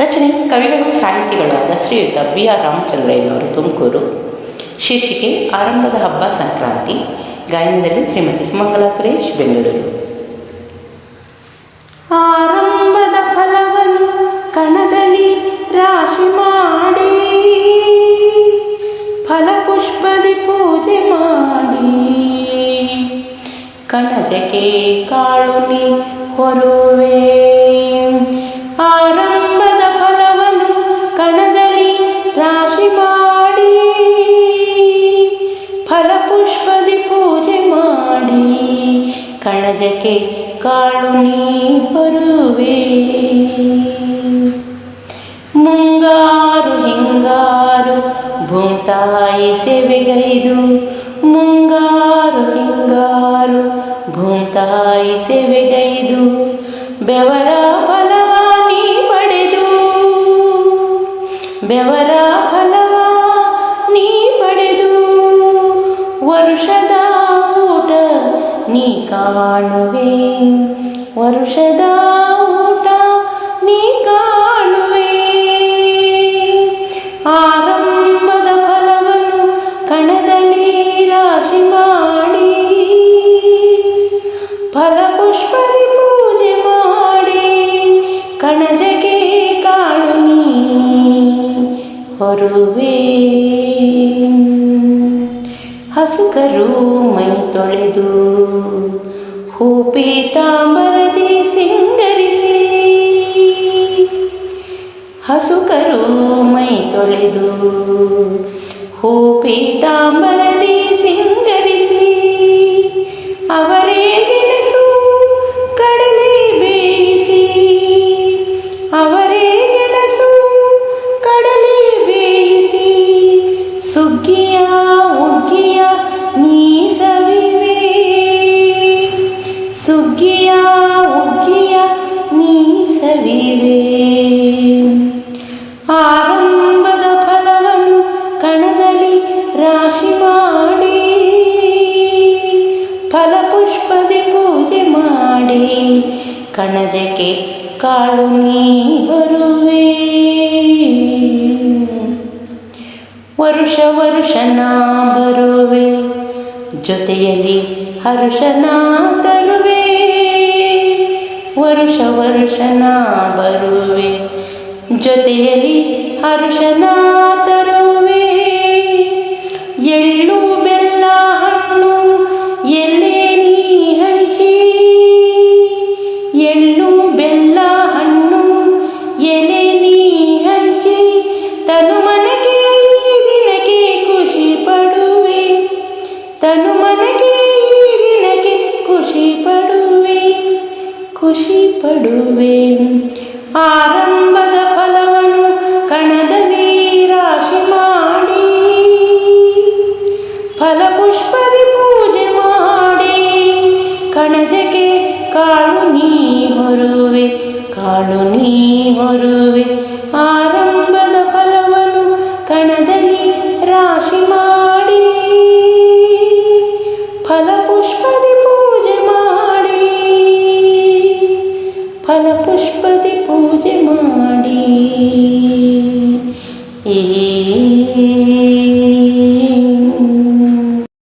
ರಚನೆ ಕವಿಗಳು, ಸಾಹಿತಿಗಳಾದ ಶ್ರೀಯುತ ಬಿ ಆರ್ ರಾಮಚಂದ್ರಯ್ಯನವರು, ತುಮಕೂರು. ಶೀರ್ಷಿಕೆ, ಆರಂಭದ ಹಬ್ಬ ಸಂಕ್ರಾಂತಿ. ಗಾಯನದಲ್ಲಿ ಶ್ರೀಮತಿ ಸುಮಂಗಲಾ ಸುರೇಶ್, ಬೆಂಗಳೂರು. ಆರಂಭದ ಫಲವನ್ನು ಕಣದಲ್ಲಿ ರಾಶಿ ಮಾಡಿ, ಫಲಪುಷ್ಪದಿ ಪೂಜೆ ಮಾಡಿ. ಕಣಜಕ್ಕೆ ಕಾಳುನಿ ಹೊರುವೇ. ಫಲಪುಷ್ಪದಿ ಪೂಜೆ ಮಾಡಿ, ಕಣಜಕ್ಕೆ ಕಾಳು ನೀ ಬರುವೆ. ಮುಂಗಾರು ಹಿಂಗಾರು ಭೂತಾಯಿ ಸೇವೆಗೈದು. ಮುಂಗಾರು ಹಿಂಗಾರು ಭೂತಾಯಿ ಸೇವೆಗೈದು. ಬೆವರ ಫಲವಾನಿ ಪಡೆದು, ಬೆವರ ನೀ ಕಾಣುವೆ ವರುಷದ ಊಟ ನೀ ಕಾಣುವೆ ಆರಂಭದ ಫಲವನ್ನು ಕಣದಲ್ಲಿ ರಾಶಿ ಮಾಡಿ ಫಲಪುಷ್ಪದಿ ಪೂಜೆ ಮಾಡಿ ಕಣಜಕ್ಕೆ ಕಾಳು ನೀ ಹೊರುವೆ ಹಸುಕರು ಮೈ ತೊಳೆದು ಹೂ ಪೀತಾಂಬರದಿ ಸಿಂಗರಿಸಿ ಹಸುಕರು ಮೈ ತೊಳೆದು ಹೂ ಪೀತಾಂಬರದಿ ಸವಿವೆ ಆರಂಭದ ಫಲವನ್ನು ಕಣದಲ್ಲಿ ರಾಶಿ ಮಾಡಿ, ಫಲಪುಷ್ಪದಿ ಪೂಜೆ ಮಾಡಿ, ಕಣಜಕ್ಕೆ ಕಾಳು ನೀ ಬರುವೆ ವರುಷ ವರುಷನ ಬರುವೆ, ಜೊತೆಯಲ್ಲಿ ಹರುಷನ ತರುವೆ. ವರುಷ ವರುಷನ ಬರುವೆ. ಜೊತೆಯಲ್ಲಿ ಹರುಷನ ತರುವೆ ಎಳ್ಳು, ಬೆಲ್ಲ, ಹಣ್ಣು, ಎಲೆ ನೀ ಹಂಚಿ. ಎಳ್ಳು, ಬೆಲ್ಲ, ಹಣ್ಣು, ಎಲೆ ನೀ ಹಂಚಿ. ತನು ಮನಗೆ ಪಡುವೆ ಆರಂಭದ ಫಲವನ್ನು ಕಣದಲ್ಲಿ ರಾಶಿ ಮಾಡಿ. ಫಲಪುಷ್ಪದಿ ಪೂಜೆ ಮಾಡಿ. ಕಣಜಕ್ಕೆ ಕಾಳು ನೀ ಹೊರುವೆ, ಕಾಳು ನೀ ಹೊರುವೆ. ಆರಂಭದ ಫಲವನ್ನು ಕಣದಲ್ಲಿ ರಾಶಿ ಮಾಡಿ. ಫಲಪುಷ್ಪದಿ ಫಲಪುಷ್ಪದಿ ಪೂಜೆ ಮಾಡಿ